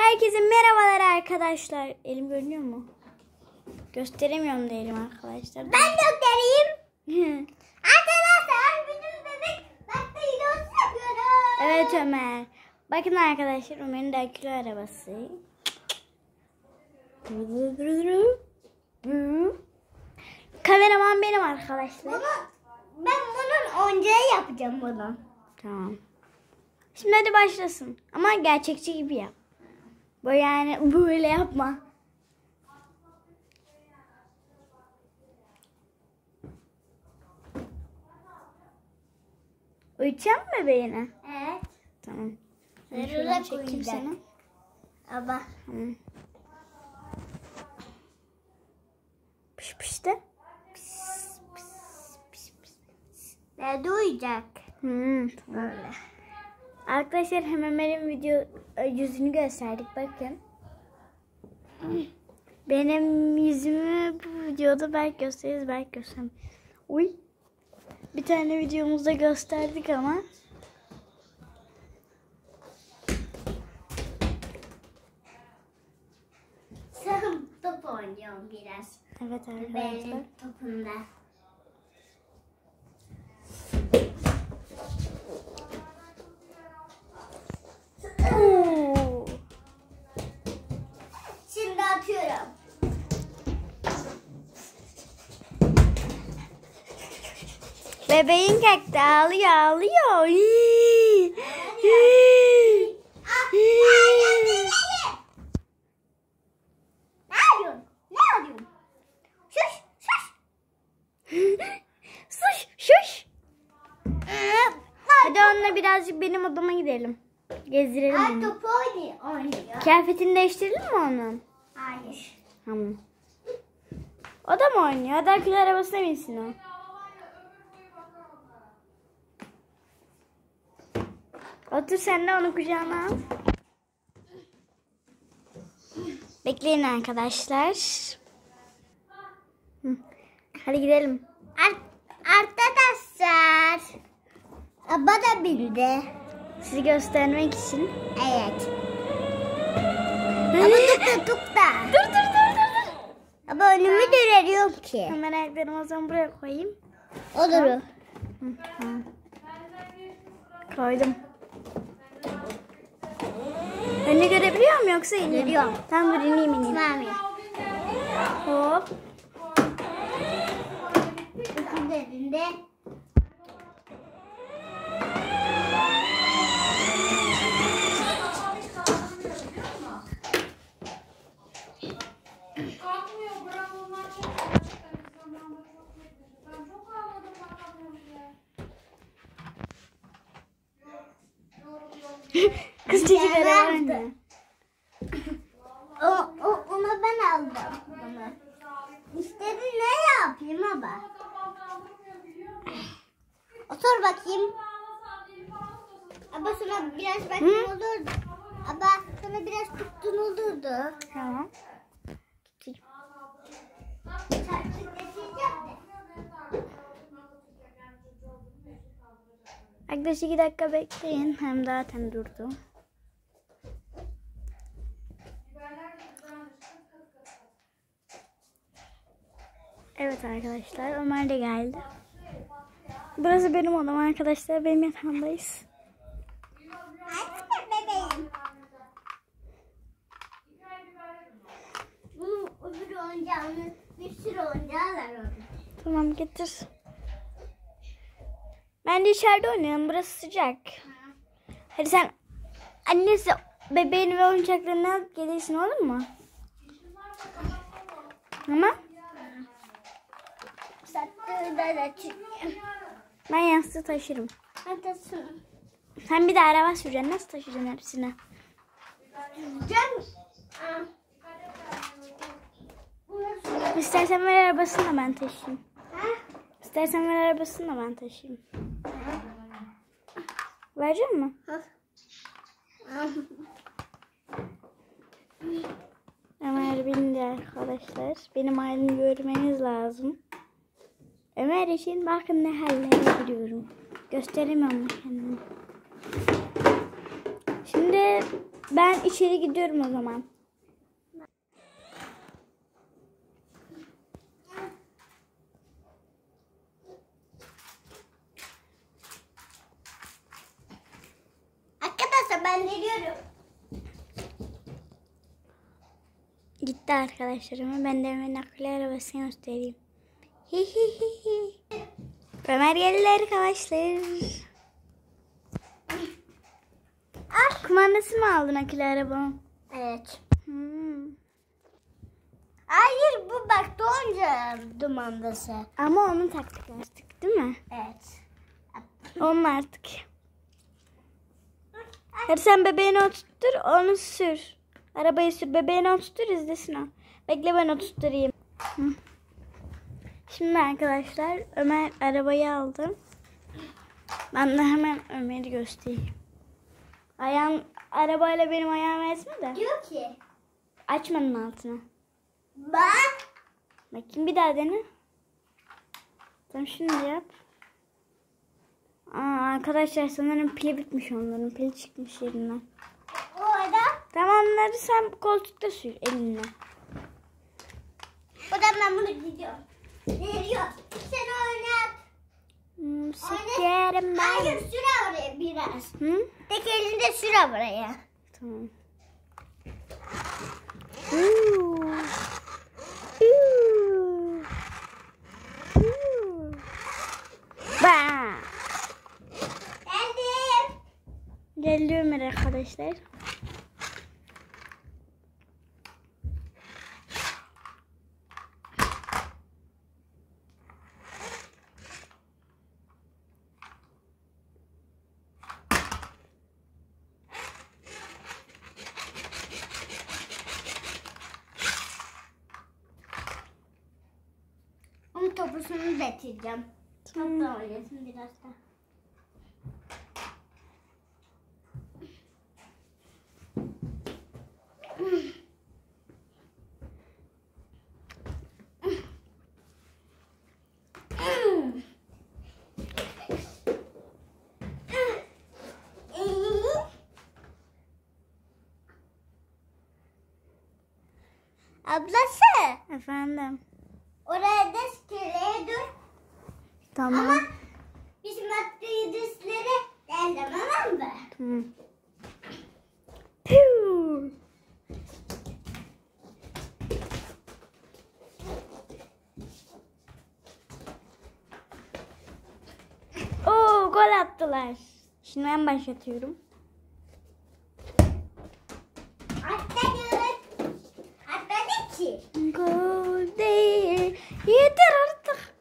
Herkese merhabalar arkadaşlar. Elim görünüyor mu? Gösteremiyorum da elim arkadaşlar. Ben göstereyim. Arkadaşlar bizim bebek bakta videosu yapıyoruz. evet Ömer. Bakın arkadaşlar Ömer'in de arabası. Kameraman benim arkadaşlar. Bunu, ben bunun oyuncağı yapacağım bunu. Tamam. Şimdi hadi başlasın. Ama gerçekçi gibi yap. Böyle yani böyle yapma. Uyutacak mı bebeğini? Evet. Tamam. Çekeyim koyacak. seni. Ama Tamam. Pış pış de. nerede uyuyacak? Hmm, tamam. Böyle. Arkadaşlar hemen benim video e, yüzünü gösterdik bakın. Benim yüzümü bu videoda belki gösteririz belki göstermem. Uy. Bir tane videomuzda gösterdik ama. Sen top oynuyorum biraz. Evet arkadaşlar. Benim topumda. Atıyorum. Bebeğin kalktı ağlıyor ağlıyor. Hii. Hii. Hii. Ne arıyorsun? Ne? Şuş şuş. Şuş. Hadi onunla birazcık benim odama gidelim. Gezdirelim Ay onu. topu oynuyor. oynuyor. Kıyafetini değiştirelim mi onun? Hayır. Tamam. O da mı oynuyor? Hadi arabasına binsin o. Otur sen de onu kucağına al. Bekleyin arkadaşlar. Hadi gidelim. Ar- arkadaşlar. Aba da bildi. Sizi göstermek için. Evet. Ama tuk da tuk da. Dur dur dur dur. dur. Ama önümü dönüyorum ki. Hemen ayaklarımı o zaman buraya koyayım. Olur. Hı, tamam. Koydum. Önünü görebiliyor muyum yoksa ineyim? Görüyorum. Tamam dur ineyim ineyim. Mami. Hop. İki derinde. Kalkmıyor bravolar çok gerçekten çok. Ben çok ağladım bakamıyorum ya. Kız çekil Güzel araba vardı. önüne. O, o, onu ben aldım. Bunu. İstedi ne yapayım ama. Otur bakayım. Aba sana biraz bakım olurdu. Aba sana biraz tuttun olurdu. Tamam. Arkadaşlar iki dakika bekleyin. Hem zaten durdu. Evet arkadaşlar Ömer de geldi. Burası benim odam arkadaşlar. Benim yatağımdayız. Bebeğim. Bunun öbür oyuncağını bir sürü oyuncağı var orada. Tamam getir. Ben de içeride oynuyorum. Burası sıcak. Hadi sen annesi bebeğini ve oyuncaklarını alıp gelirsin olur mu? Çıkıyor. Ben yastığı taşırım. Sen bir de araba süreceksin. Nasıl taşıyacaksın hepsini? İstersen ver arabasını da ben taşıyayım. Ha? İstersen ver arabasını da ben taşıyayım. Verecek mi? Ömer bindi arkadaşlar. Benim halimi görmeniz lazım. Ömer için bakın ne hallere giriyorum. Gösteremiyorum kendimi. Şimdi Ben içeri gidiyorum o zaman. Arkadaşlar ben geliyorum. Gitti arkadaşlarım. Ben de hemen nakli arabasını göstereyim. Hi hi hi hi. Ömer geldi arkadaşlar. Ah, kumandası mı aldın akülü arabanın? Evet. Hmm. Hayır bu bak doğunca dumandası. Ama onu taktık artık değil mi? Evet. Onun artık. Hadi sen bebeğini oturttur onu sür. Arabayı sür bebeğini oturttur izlesin o. Bekle ben oturtturayım. Hı. Şimdi arkadaşlar Ömer arabayı aldı. Ben de hemen Ömer'i göstereyim. Ayağım, arabayla benim ayağım ezme de. Diyor ki Açmanın altına. bak Bakayım bir daha dene. Tamam şimdi yap. Aa, arkadaşlar sanırım pili bitmiş onların. Pili çıkmış yerinden. Onları sen koltukta sür elinle. o da ben bunu gidiyorum. Geliyor. Sen oynat. Hmm, sikerim Hayır ben. süre oraya biraz. Hı? Tek elinde süre buraya. Tamam. Huu. Huu. Ba. Geldim. Geliyorum arkadaşlar. Topusunu getireceğim. Tamam. Topla oynasın biraz da. Ablası Efendim. oraya da dur. Tamam. Ama bizim aktivitesleri ellememem mi? Tamam. Piu. Oo gol attılar. Şimdi ben başlatıyorum. Hatta ne ki? Gol değil. Yeter artık.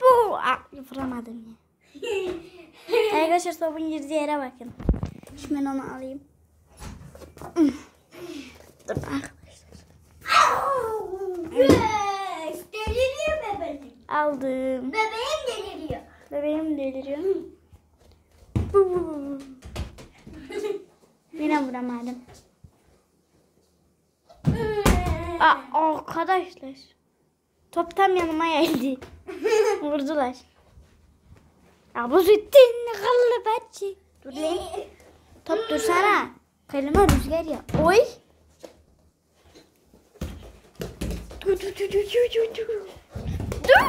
Bu. Aa, vuramadım ya. Arkadaşlar topun girdiği yere bakın. Şimdi ben onu alayım. Dur arkadaşlar. Yes, deliriyor bebeğim. Aldım. Bebeğim deliriyor. Bebeğim deliriyor. Yine vuramadım. Aa, arkadaşlar. Top tam yanıma geldi. Vurdular. Ya bu zittin kıllı bacı. Dur lan. Top dursana. Kaleme rüzgar ya. Oy. Dur dur dur dur dur dur. Dur.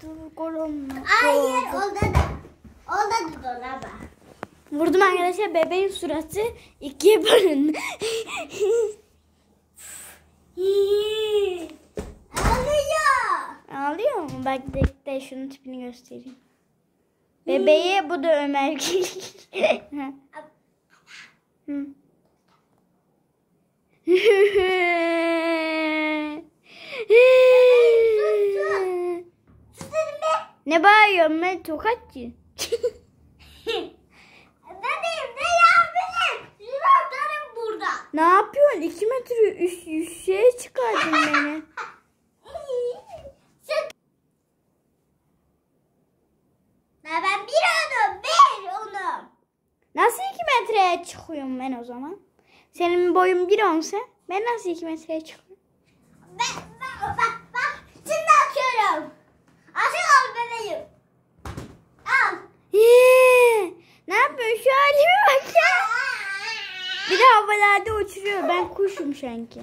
Dur kolum. Hayır, orada da. Orada da dolaba. Vurdum arkadaşlar bebeğin suratı ikiye bölündü. Ağlıyor. Ağlıyor mu? Bak de, de şunun tipini göstereyim. Bebeği bu da Ömer. Ne bağırıyorsun ben tokatçı. Ne yapayım? Suratlarım burada. ne yapıyorsun? 2 metre üst, üst şeye çıkardın beni. Sen... Ben ben bir onu, bir onu. Nasıl 2 çıkıyorum ben o zaman? Senin boyun 1.10 ben nasıl 2 metreye çıkıyorum? Ben, ben, bak, bak. Şimdi atıyorum. Atın al bebeğim. Al. Hii, Ne yapıyorsun? Şu halime bak ya. Bir de havalarda uçuruyor. Ben kuşum sanki.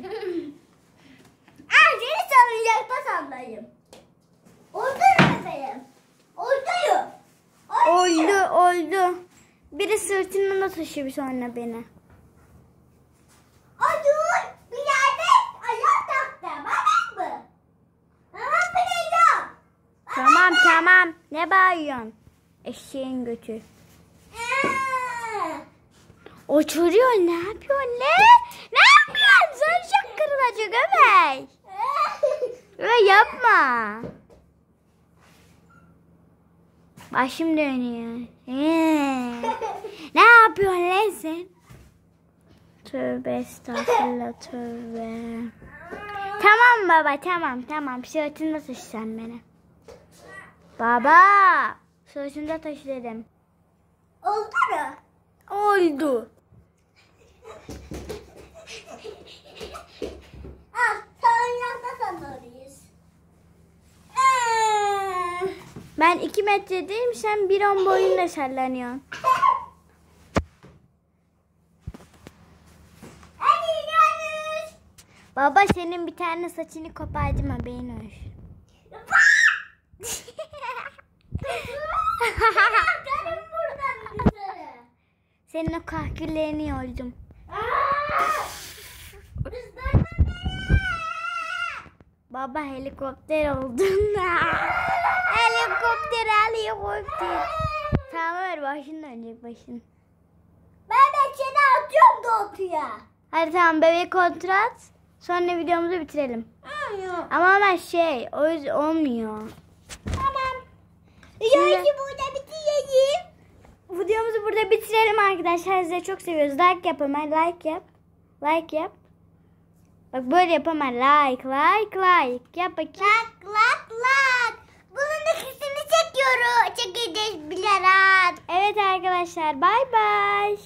Aa, seni sallayacakta sallayayım. Oldun efendim. Olduyum. Oldu oldu. Biri sırtından da taşıyor sonra beni. O dur. Bir yerde ayak taktı. Bana mı? Biliyorum. Tamam tamam. Ne bağırıyorsun? Eşeğin götü. Aa. Uçuruyor. Ne yapıyorsun? Ne? Ne yapıyorsun? Çok kırılacak Ömer. Öyle yapma. Başım dönüyor. Ee, ne yapıyorsun lan sen? Tövbe estağfurullah tövbe. Tamam baba tamam tamam. Sırtında taşı sen beni. Baba. Sırtında taşı dedim. Oldu mu? Oldu. Al, sallayacakta sallarız. Aa. Ben 2 metredeyim sen 1.10 boyunda sallanıyorsun. Baba senin bir tane saçını kopardım haberin olsun. Senin o kahküllerini yoldum. Baba helikopter oldun. helikopter helikopter. Tamam ver başın dönecek başın. Ben de seni atıyorum doğutuya. Hadi tamam bebek kontrat. Sonra videomuzu bitirelim. Ama ben şey o yüzden olmuyor. Tamam. Yarışı burada bitireyim. Videomuzu burada bitirelim arkadaşlar. Sizi çok seviyoruz. Like yap Ömer. Like yap. Like yap. Bak böyle yap Ömer. Like like like. Yap bakayım. Lak lak lak. Bunun da sesini çekiyoruz. Çekeceğiz bilerek. Evet arkadaşlar. Bay bay.